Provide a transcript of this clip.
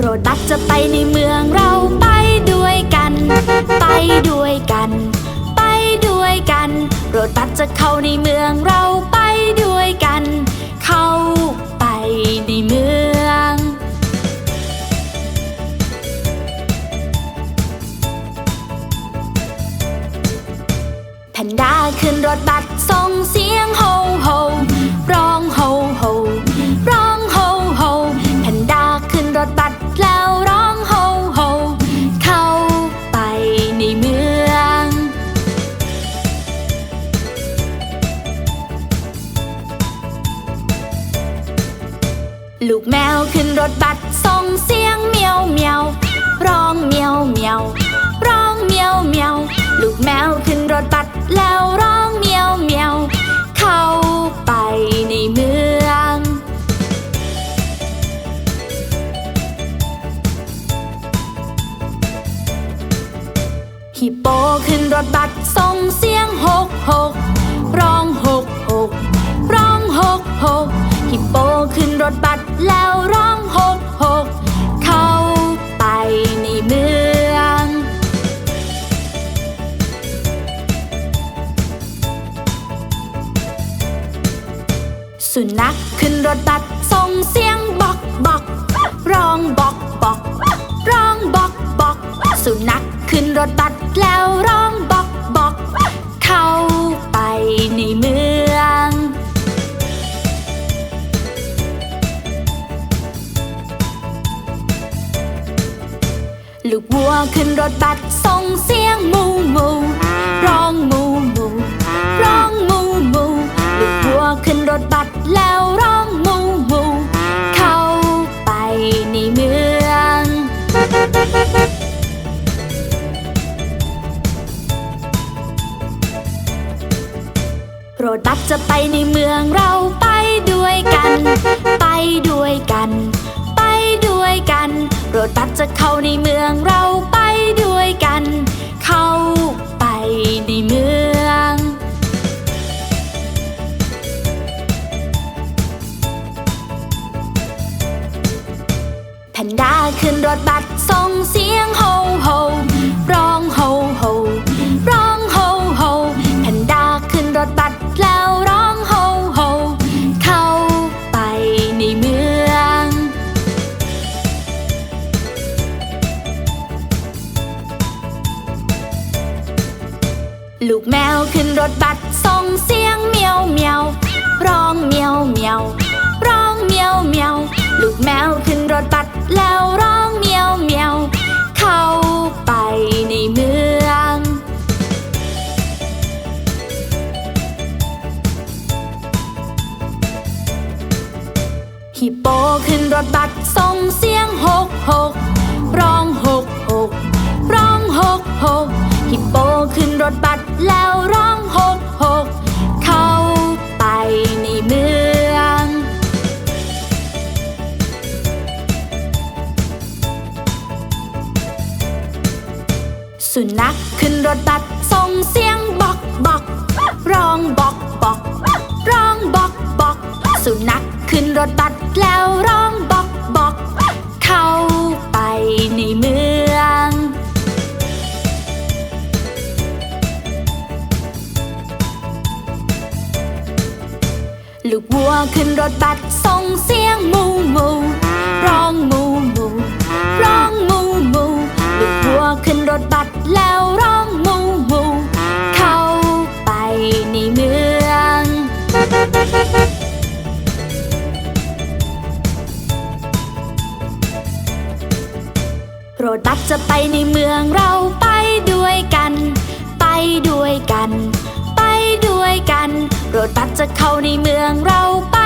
โปรดบัสจะไปในเมืองเราไปด้วยกัน ไปด้วยกัน ไปด้วยกันโปรดบัสจะเข้าในเมืองเราไป แมวขึ้นรถบัสส่งเสียงเมียวเมียวร้องเมียวเมียวร้องเมียวเมียวลูกแมวขึ้นรถบัสแล้วร้องเมียวเมียวเข้าไปในเมือง ฮิปโปขึ้นรถบัสส่งเสียงหกหกร้องหกหกร้องหกหก ฮิปโปขึ้นรถบัสแล้วร้องหกหกเข้าไปในเมือง สุนัขขึ้นรถบัสส่งเสียงบอกบอกร้องบอกบอกร้องบอกบอกสุนัขขึ้นรถบัสแล้วร้อง ลูกวัวขึ้นรถบัสส่งเสียงมูมูร้องมูมูร้องมูมูลูกวัวขึ้นรถบัสแล้วร้องมูมูเข้าไปในเมืองรดบัสจะไปในเมืองเราไปด้วยกัน ไป ในเมืองเราไปด้วยกัน เข้าไปในเมือง แพนด้าขึ้นรถบัสส่งเสียงโฮโฮร ลูกแมวขึ้นรถบัสส่งเสียงเมียวเมียวร้องเมียวเมียวร้องเมียวเมียวลูกแมวขึ้นรถบัสแล้วร้องเมียวเมียวเข้าไปในเมือง ฮิปโปขึ้นรถบัสส่งเสียง แล้วร้องหกหกเข้าไปในเมือง สุนัขขึ้นรถบัสส่งเสียงบอกบอกร้องบอกบอกร้องบอกบอกสุนัขขึ้นรถบัสแล้วร้องบอกบอกเข้าไปในเมือง วัวขึ้นรถบัสส่งเสียงมูมูร้องมูมูร้องมูมูลูกวัวขึ้นรถบัสแล้วร้องมูมูเข้าไปในเมืองรดบัสจะไปในเมืองเราไปด้วยกัน ไปด้วยกัน ด้วยกันโปรดบัสจะเข้าในเมืองเราไป